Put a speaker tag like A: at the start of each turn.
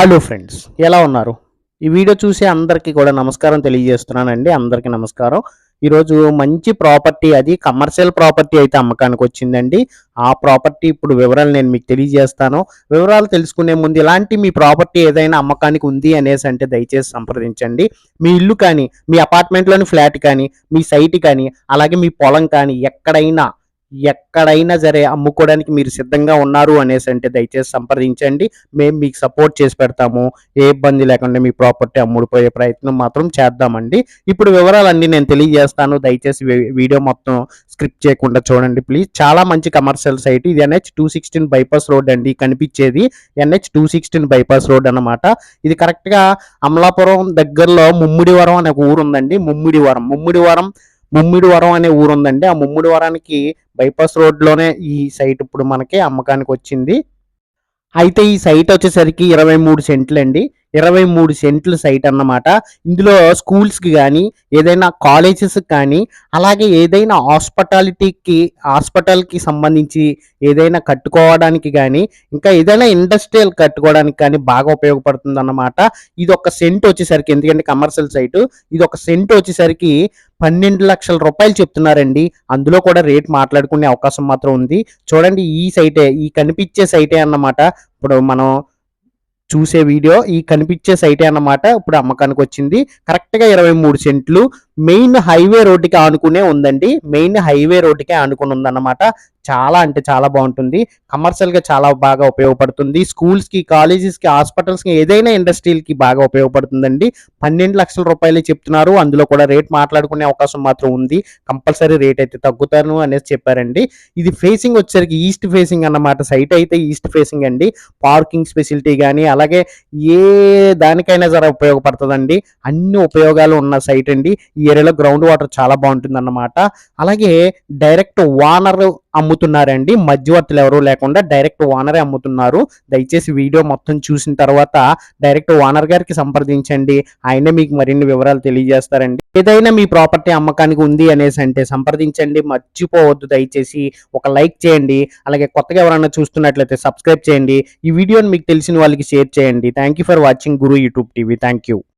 A: Hello friends ఎలా ఉన్నారు? ఈ వీడియో చూసి అందరికీ కూడా నమస్కారం తెలియజేస్తున్నానండి. అందరికీ నమస్కారం. ఈరోజు మంచి ప్రాపర్టీ అది కమర్షియల్ ప్రాపర్టీ అయితే అమ్మకానికి వచ్చిందండి. ఆ ప్రాపర్టీ ఇప్పుడు వివరాలు నేను మీకు తెలియజేస్తాను. వివరాలు తెలుసుకునే ముందు ఇలాంటి మీ ప్రాపర్టీ ఏదైనా అమ్మకానికి ఉంది అనేసి అంటే దయచేసి సంప్రదించండి. మీ ఇల్లు కానీ మీ అపార్ట్మెంట్లోని ఫ్లాట్ కానీ మీ సైట్ కానీ అలాగే మీ పొలం కానీ ఎక్కడైనా ఎక్కడైనా సరే అమ్ముకోవడానికి మీరు సిద్ధంగా ఉన్నారు అనేసి అంటే దయచేసి సంప్రదించండి. మేము మీకు సపోర్ట్ చేసి పెడతాము. ఏ ఇబ్బంది లేకుండా మీ ప్రాపర్టీ అమ్ముడిపోయే ప్రయత్నం మాత్రం చేద్దామండి. ఇప్పుడు వివరాలన్నీ నేను తెలియజేస్తాను. దయచేసి వీడియో మొత్తం స్క్రిప్ట్ చేయకుండా చూడండి ప్లీజ్. చాలా మంచి కమర్షియల్ సైట్. ఇది NH two sixteen bypass road అండి. కనిపించేది NH two sixteen bypass road అన్నమాట. ఇది కరెక్ట్గా అమలాపురం దగ్గరలో ముమ్మిడివరం అనే ఒక ఊరు ఉందండి ముమ్మిడివరం. ముమ్మిడివరం ముమ్మిడివరం అనే ఊరు ఉందండి ఆ ముమ్మిడివరానికి బైపాస్ రోడ్లోనే ఈ సైట్ ఇప్పుడు మనకి అమ్మకానికి వచ్చింది. అయితే ఈ సైట్ వచ్చేసరికి ఇరవై మూడు సెంట్లు అండి ఇరవై మూడు సెంట్ల సైట్ అన్నమాట. ఇందులో స్కూల్స్కి కానీ ఏదైనా కాలేజెస్కి కానీ అలాగే ఏదైనా హాస్పిటాలిటీకి హాస్పిటల్కి సంబంధించి ఏదైనా కట్టుకోవడానికి కానీ ఇంకా ఏదైనా ఇండస్ట్రియల్ కట్టుకోవడానికి కానీ బాగా ఉపయోగపడుతుంది అన్నమాట ఇది ఒక సెంట్ వచ్చేసరికి ఎందుకంటే కమర్షియల్ సైట్ ఇది ఒక సెంట్ వచ్చేసరికి పన్నెండు లక్షల రూపాయలు చెప్తున్నారండి. అందులో కూడా రేట్ మాట్లాడుకునే అవకాశం మాత్రం ఉంది. చూడండి ఈ సైటే ఈ కనిపించే సైటే అన్నమాట. ఇప్పుడు మనం చూసే వీడియో ఈ కనిపించే సైటే అన్నమాట. ఇప్పుడు అమ్మకానికి వచ్చింది కరెక్ట్గా ఇరవై మూడు సెంట్లు మెయిన్ హైవే రోడ్డుకి ఆనుకునే ఉందండి. మెయిన్ హైవే రోడ్డుకే ఆనుకుని ఉందన్నమాట. చాలా అంటే చాలా బాగుంటుంది. కమర్షియల్గా చాలా బాగా ఉపయోగపడుతుంది. స్కూల్స్కి కాలేజెస్కి హాస్పిటల్స్కి ఏదైనా ఇండస్ట్రీలకి బాగా ఉపయోగపడుతుందండి. పన్నెండు లక్షల రూపాయలు చెప్తున్నారు. అందులో కూడా రేట్ మాట్లాడుకునే అవకాశం మాత్రం ఉంది. కంపల్సరీ రేట్ అయితే తగ్గుతాను అనేసి చెప్పారండి. ఇది ఫేసింగ్ వచ్చేసరికి ఈస్ట్ ఫేసింగ్ అన్నమాట. సైట్ అయితే ఈస్ట్ ఫేసింగ్ అండి. పార్కింగ్ ఫెసిలిటీ కానీ అలాగే ఏ దానికైనా సరే ఉపయోగపడుతుందండి. అన్ని ఉపయోగాలు ఉన్న సైట్ అండి. ఈ ఏరియాలో గ్రౌండ్ వాటర్ చాలా బాగుంటుంది అన్నమాట అలాగే డైరెక్ట్ వానర్ అమ్ముతున్నారండి. మధ్యవర్తులు ఎవరు లేకుండా డైరెక్ట్ ఓనరే అమ్ముతున్నారు. దయచేసి వీడియో మొత్తం చూసిన తర్వాత డైరెక్ట్ ఓనర్ గారికి సంప్రదించండి. ఆయనే మీకు మరిన్ని వివరాలు తెలియజేస్తారండి. ఏదైనా మీ ప్రాపర్టీ అమ్మకానికి ఉంది అనేసి అంటే సంప్రదించండి. మర్చిపోవద్దు దయచేసి. ఒక లైక్ చేయండి. అలాగే కొత్తగా ఎవరైనా చూస్తున్నట్లయితే సబ్స్క్రైబ్ చేయండి. ఈ వీడియోని మీకు తెలిసిన వాళ్ళకి షేర్ చేయండి. Thank you for watching Guru YouTube TV thank you